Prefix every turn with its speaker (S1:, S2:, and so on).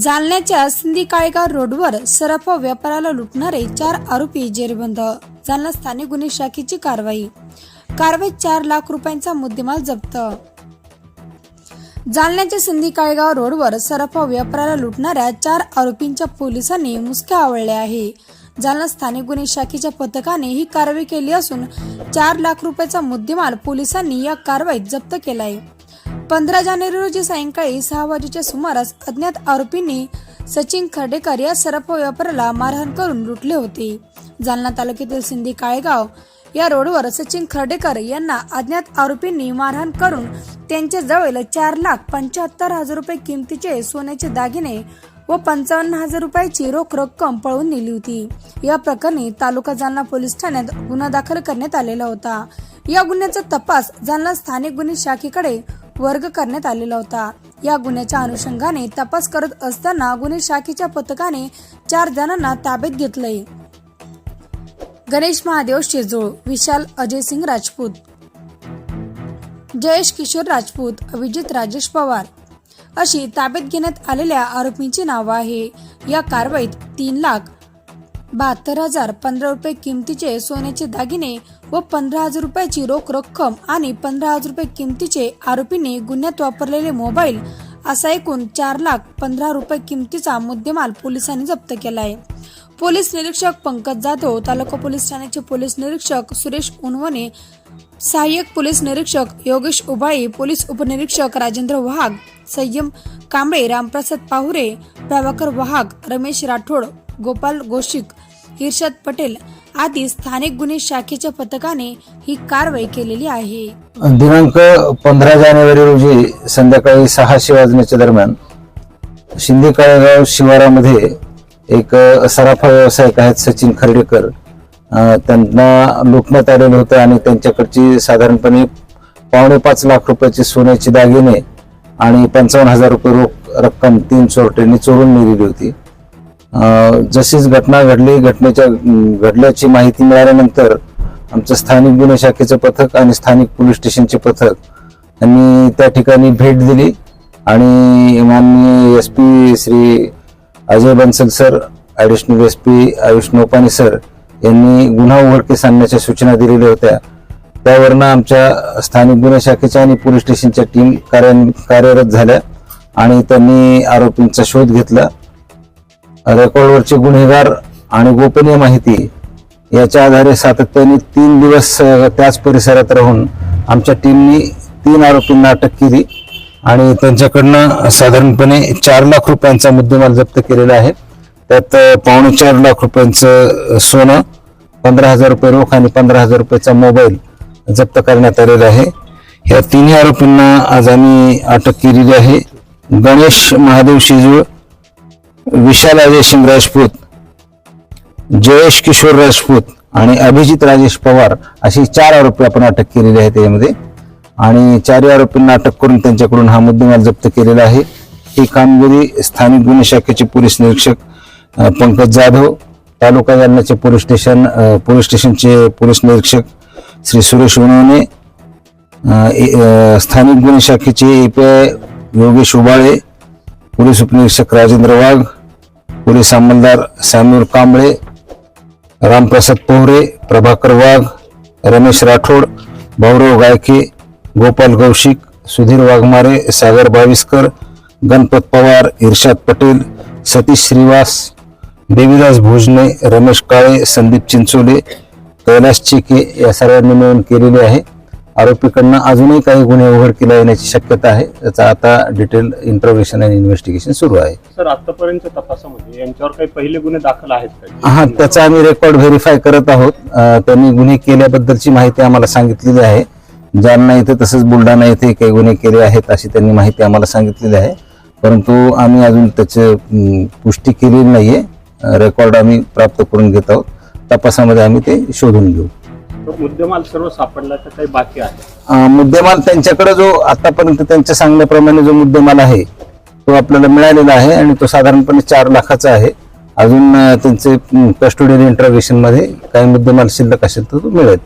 S1: जालन्याच्या सिंधी काळेगाव रोडवर सराफा व्यापाराला लुटणारे चार आरोपी जेरबंद. जालना स्थानिक गुन्हे शाखेची कारवाई. कारवाईत चार लाख रुपयांचा मुद्देमाल जप्त. जालन्याच्या सिंधी काळेगाव रोडवर सराफा व्यापाराला लुटणाऱ्या चार आरोपींच्या पोलिसांनी मुसक्या आवळले आहे. जालना स्थानिक गुन्हे शाखेच्या पथकाने ही कारवाई केली असून चार लाख रुपयाचा मुद्देमाल पोलिसांनी या कारवाईत जप्त केला आहे पंधरा जानेवारी रोजी सायंकाळी सहा वाजेच्या सुमारास अज्ञात आरोपींनी सचिन खर्डेकर या सरप व्यापाऱ्याला मारहाण करून लुटले होते. जालना तालुक्यातील सिंधी काळेगाव या रोडवर सचिन खर्डेकर यांना अज्ञात आरोपींनी मारहाण करून त्यांच्या जवळ चार लाख पंच्याहत्तर हजार रुपये किमतीचे सोन्याचे दागिने व पंचावन्न हजार रुपयाची रोख रक्कम पळवून नेली होती. या प्रकरणी तालुका जालना पोलीस ठाण्यात गुन्हा दाखल करण्यात आलेला होता. या गुन्ह्याचा तपास जालना स्थानिक गुन्हे शाखेकडे वर्ग करण्यात आलेला होता. या गुन्ह्याच्या अनुषंगाने तपास करत असताना गुन्हे शाखेच्या पथकाने चार जणांना ताब्यात घेतलंय. गणेश महादेव शेजोळ विशाल अजय सिंग राजपूत जयेश किशोर राजपूत अभिजित राजेश पवार अशी ताब्यात घेण्यात आलेल्या आरोपींची नावं आहे. या कारवाईत तीन लाख बहात्तर हजार पंधरा रुपये किमतीचे सोन्याचे दागिने व पंधरा हजार रुपयाची रोख रक्कम आणि पंधरा हजार रुपये किमतीचे आरोपीने गुन्ह्यात वापरलेले मोबाईल असा एकूण चार लाख पंधरा रुपये किमतीचा मुद्देमाल पोलिसांनी जप्त केला आहे पोलीस निरीक्षक पंकज जाधव तालुका पोलीस ठाण्याचे पोलीस निरीक्षक सुरेश उनवणे सहाय्यक पोलीस निरीक्षक योगेश उबाळी पोलीस उपनिरीक्षक राजेंद्र वाघ संयम कांबळे रामप्रसाद पाहुरे प्रभाकर वाघ रमेश राठोड गोपाल गोशिक इर्षद पटेल आदी स्थानिक गुन्हे शाखेच्या पथकाने ही कारवाई केलेली आहे.
S2: दिनांक पंधरा जानेवारी रोजी संध्याकाळी सहाशे वाजण्याच्या दरम्यान शिंदे काळेगाव शिवारामध्ये एक सराफा व्यावसायिक आहेत सचिन खर्डेकर. त्यांना लुटण्यात आलेलं होतं आणि त्यांच्याकडची साधारणपणे पावणे पाच लाख रुपयाचे सोन्याचे दागिने आणि पंचावन्न हजार रुपये रोख रक्कम तीन चोरट्यांनी चोरून नेलेली होती. जशीच घटना घडली घटनेच्या घडल्याची माहिती मिळाल्यानंतर आमचं स्थानिक गुन्हे शाखेचं पथक आणि स्थानिक पोलीस स्टेशनचे पथक यांनी त्या ठिकाणी भेट दिली आणि माननीय S P Shri Ajay Bansal sir additional S P Ayush Nopani sir यांनी गुन्हा उघडकीस आणण्याच्या सूचना दिलेल्या होत्या. त्यावरनं आमच्या स्थानिक गुन्हे शाखेच्या आणि पोलीस स्टेशनच्या टीम कार्यान्वित कार्यरत झाल्या आणि त्यांनी आरोपींचा शोध घेतला. रेकॉर्डवरचे गुन्हेगार आणि गोपनीय माहिती याच्या आधारे सातत्याने तीन दिवस त्याच परिसरात राहून आमच्या टीमनी तीन आरोपींना अटक केली आणि त्यांच्याकडनं साधारणपणे चार लाख रुपयांचा मुद्देमाल जप्त केलेला आहे. त्यात पावणे चार लाख रुपयांचं सोनं पंधरा हजार रुपये रोख आणि पंधरा हजार रुपयाचा मोबाईल जप्त करण्यात आलेला आहे. या तिन्ही आरोपींना आज आम्ही अटक केलेली आहे. गणेश महादेव शिजूळ विशाल अजय सिंग राजपूत जयेश किशोर राजपूत आणि अभिजित राजेश पवार अशी चार आरोपी आपण अटक केलेली आहे त्याच्यामध्ये. आणि चारही आरोपींना अटक करून त्यांच्याकडून हा मुद्देमाल जप्त केलेला आहे. ही कामगिरी स्थानिक गुन्हे शाखेचे पोलीस निरीक्षक पंकज जाधव तालुका जालन्याचे पोलीस स्टेशन पोलीस स्टेशनचे पोलीस निरीक्षक श्री सुरेश उनवणे ए- स्थानिक गुन्हे शाखेचे एपीआय योगेश उबाळे पोलीस उपनिरीक्षक राजेंद्र वाघ पोलीस अंमलदार सॅम्युअल कांबळे रामप्रसाद पोहरे प्रभाकर वाघ रमेश राठोड भाऊराव गायके गोपाल कौशिक सुधीर वाघमारे सागर बाविस्कर गणपत पवार इर्शाद पटेल सतीश श्रीवास देवीदास भोजने रमेश काळे संदीप चिंचोले कैलास चिके या सर्वांनी मिळून केलेले आहे. आरोपीकडनं अजूनही काही गुन्हे उघडकीला येण्याची शक्यता आहे. त्याचा आता डिटेल इंटरोगेशन आणि इन्व्हेस्टिगेशन सुरू आहे.
S3: सर आतापर्यंतच्या तपासामध्ये यांच्यावर काही पहिले गुन्हे दाखल आहेत का?
S2: हा त्याचा आम्ही रेकॉर्ड व्हेरीफाय करत आहोत. त्यांनी गुन्हे केल्याबद्दलची माहिती आम्हाला सांगितलेली आहे. जालना येथे तसंच बुलढाणा येथे काही गुन्हे केले आहेत अशी त्यांनी माहिती आम्हाला सांगितलेली आहे. परंतु आम्ही अजून त्याची पुष्टी केलेली नाहीये. रेकॉर्ड आम्ही प्राप्त करून घेत आहोत. तपासामध्ये आम्ही ते शोधून घेऊ.
S3: तो मुद्देमाल सर्व सापडला तर काही बाकी आहे.
S2: अं, मुद्देमाल त्यांच्याकडे जो आतापर्यंत त्यांच्या सांगण्याप्रमाणे जो मुद्देमाल आहे तो आपल्याला मिळालेला आहे आणि तो साधारणपणे चार लाखाचा आहे. अजून अं, त्यांचे कस्टोडियल इंटरोगेशनमध्ये काही मुद्देमाल शिल्लक असेल तर तो मिळेल.